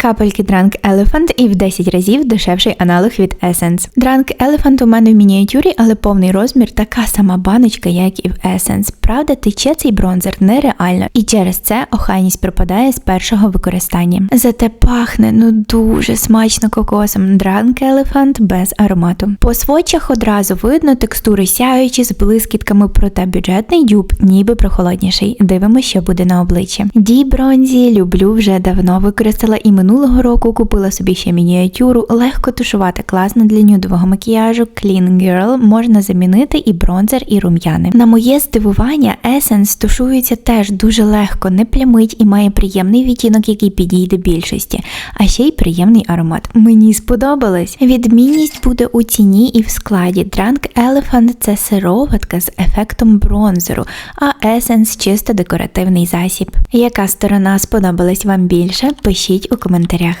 Капельки Drunk Elephant і в 10 разів дешевший аналог від Essence. Drunk Elephant у мене в мініатюрі, але повний розмір така сама баночка, як і в Essence. Правда, тече цей бронзер нереально, і через це охайність пропадає з першого використання. Зате пахне ну дуже смачно кокосом. Drunk Elephant без аромату. По сводчах одразу видно текстури сяючі з блискітками, проте бюджетний дюб ніби прохолодніший. Дивимося, що буде на обличчі. Ді Бронзі люблю вже давно використала і минулого року купила собі ще мініатюру. Легко тушувати класно для нюдового макіяжу. Clean Girl можна замінити і бронзер, і рум'яни. На моє здивування, Essence тушується теж дуже легко, не плямить і має приємний відтінок, який підійде більшості, а ще й приємний аромат. Мені сподобалось. Відмінність буде у ціні і в складі. Drunk Elephant – це сироватка з ефектом бронзеру, а Essence – чисто декоративний засіб. Яка сторона сподобалась вам більше? Пишіть у коментарях.